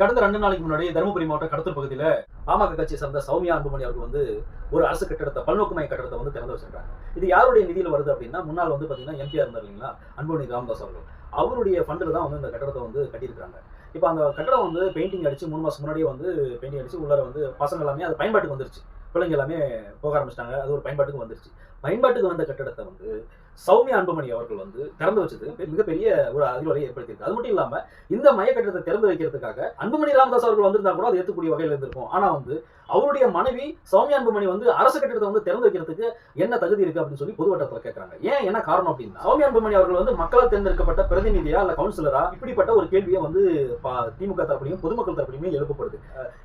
கடந்த ரெண்டு நாளைக்கு முன்னாடி தருமபுரி மாவட்டம் கடத்தூர் பகுதியில் பாமக கட்சியை சார்ந்த சௌமியா அன்புமணி அவர்கள் வந்து ஒரு அரசு கட்டடத்தை பல்நோக்கு மைய கட்டடத்தை வந்து திறந்து வச்சிருக்காங்க. இது யாருடைய நிதியில் வருது அப்படின்னா முன்னால் வந்து பார்த்தீங்கன்னா எம்பிஆர் இருந்தார் இல்லைங்களா? அன்புமணி ராமதாஸ் அவர்கள். அவருடைய ஃபண்டில் தான் வந்து இந்த கட்டடத்தை வந்து கட்டியிருக்காங்க இப்போ அந்த கட்டடம் வந்து பெயிண்டிங் அடிச்சு மூணு மாசம் முன்னாடியே வந்து பெயிண்டிங் அடிச்சு உள்ளார வந்து பசங்க எல்லாமே அது பயன்பாட்டுக்கு வந்துருச்சு. பிள்ளைங்க எல்லாமே போக ஆரம்பிச்சிட்டாங்க. அது ஒரு பயன்பாட்டுக்கு வந்துருச்சு. பயன்பாட்டுக்கு வந்த கட்டடத்தை வந்து சௌமியா அன்புமணி அவர்கள் வந்து திறந்து வச்சது மிகப்பெரிய ஒரு அதிர்வலை ஏற்படுத்தியிருக்கு. அது மட்டும் இல்லாம இந்த மைய கட்டத்தை திறந்து வைக்கிறதுக்காக அன்புமணி ராமதாஸ் அவர்கள் வந்திருந்தா கூட அது ஏற்கக்கூடிய வகையில் இருந்திருக்கும். ஆனா வந்து அவருடைய மனைவி சௌமியா அன்புமணி வந்து அரசு கட்டிடத்தை வந்து திறந்து வைக்கிறதுக்கு என்ன தகுதி இருக்கு அப்படின்னு சொல்லி பொதுவட்டத்தில் கேட்கறாங்க ஏன் என்ன காரணம் அப்படின்னா சௌமியா அன்புமணி அவர்கள் வந்து மக்களால் தேர்ந்தெடுக்கப்பட்ட பிரதிநிதியா இல்ல கவுன்சிலரா இப்படிப்பட்ட ஒரு கேள்வியை வந்து பா- திமுக தரப்புலையும் பொதுமக்கள் தரப்புலையுமே எழுப்பப்படுது.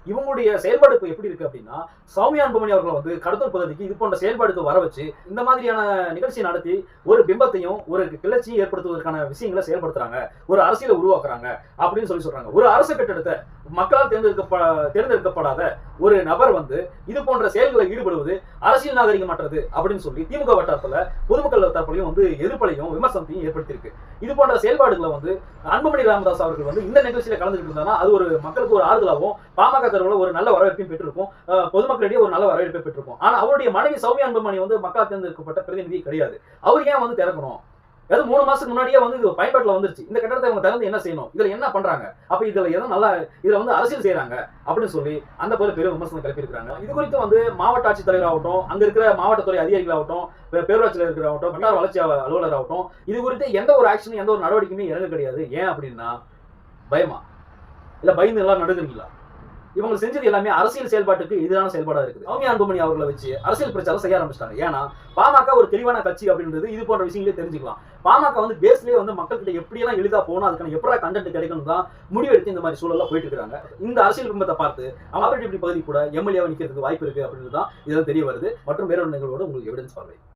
இவங்களுடைய செயல்பாடு இப்போ எப்படி இருக்கு அப்படின்னா சௌமியா அன்புமணி அவர்கள் வந்து கடத்தல் பகுதிக்கு இது போன்ற செயல்பாடுக்கு வர வச்சு இந்த மாதிரியான நிகழ்ச்சி நடத்தி ஒரு பிம்பத்தையும் ஒரு கிளர்ச்சியும் ஏற்படுத்துவதற்கான விஷயங்களை செயல்படுத்துறாங்க. ஒரு அரசியலை உருவாக்குறாங்க அப்படின்னு சொல்லி சொல்றாங்க. ஒரு அரசு கட்டடத்தை மக்களால் தேர்ந்தெடுக்கப்ப தேர்ந்தெடுக்கப்படாத ஒரு நபர் வந்து இது போன்ற செயல்களில் ஈடுபடுவது அரசியல் நாகரிகமற்றது அப்படின்னு சொல்லி திமுக வட்டாரத்துல பொதுமக்கள் தரப்புலையும் வந்து எதிர்ப்பலையும் விமர்சனத்தையும் ஏற்படுத்தியிருக்கு. இது போன்ற செயல்பாடுகளை வந்து அன்புமணி ராமதாஸ் அவர்கள் வந்து இந்த நிகழ்ச்சியில கலந்துக்கிட்டு இருந்தாங்கன்னா அது ஒரு மக்களுக்கு ஒரு ஆறுதலாகவும் பாமக தரவுல ஒரு நல்ல வரவேற்பையும் பெற்றிருக்கும். பொதுமக்களிடையே ஒரு நல்ல வரவேற்பை பெற்றிருக்கும். ஆனா அவருடைய மனைவி சௌமியா அன்புமணி வந்து மக்களால் தேர்ந்தெடுக்கப்பட்ட பிரதிநிதி கிடையாது. அவர் உடனே வந்து திறக்கணும். அது மூணு மாசத்துக்கு முன்னாடியே வந்து இது பயன்பாட்டுல வந்துருச்சு. இந்த கட்டடத்தை அவங்க திறந்து என்ன செய்யணும்? இதுல என்ன பண்றாங்க? அப்ப இதுல எதுவும் நல்லா இதுல வந்து அரசியல் செய்யறாங்க அப்படின்னு சொல்லி அந்த போல பெரிய விமர்சனம் கிளப்பியிருக்காங்க இது குறித்து வந்து மாவட்ட ஆட்சித்தலைவர் ஆகட்டும் அங்க இருக்கிற மாவட்டத்துறை அதிகாரிகள் ஆகட்டும் பே- பேரூராட்சியில் இருக்கிறாகட்டும் வட்டார வளர்ச்சி அலுவலர் ஆகட்டும் இது குறித்து எந்த ஒரு ஆக்ஷனும் எந்த ஒரு நடவடிக்கையுமே இறங்க கிடையாது. ஏன் அப்படின்னா பயமா? இல்ல பயந்து எல்லாம் நடுங்குறீங்களா இவங்க செஞ்சது எல்லாமே அரசியல் செயல்பாட்டுக்கு எதிரான செயல்பாடா இருக்குது. சௌமியா அன்புமணி அவர்களை வச்சு அரசியல் பிரச்சாரம் செய்ய ஆரம்பிச்சிட்டாங்க. ஏன்னா பாமக ஒரு தெளிவான கட்சி அப்படின்றது இது போன்ற விஷயங்களே தெரிஞ்சுக்கலாம். பாமக வந்து பேஸ்லயே வந்து மக்கள்கிட்ட எப்படியெல்லாம் எளிதா போகணும் அதுக்கான எப்படா கண்டென்ட் கிடைக்கணும் தான் முடிவெடுத்து இந்த மாதிரி சூழல்ல போயிட்டு இருக்காங்க இந்த அரசியல் குடும்பத்தை பார்த்து அவர்கள் இப்படி பகுதி கூட எம்எல்ஏ நிக்கிறதுக்கு வாய்ப்பு இருக்கு அப்படின்றது தான் இதெல்லாம் தெரிய வருது. மற்றும் வேறொரு உங்களுக்கு எவிடன்ஸ் பார்வை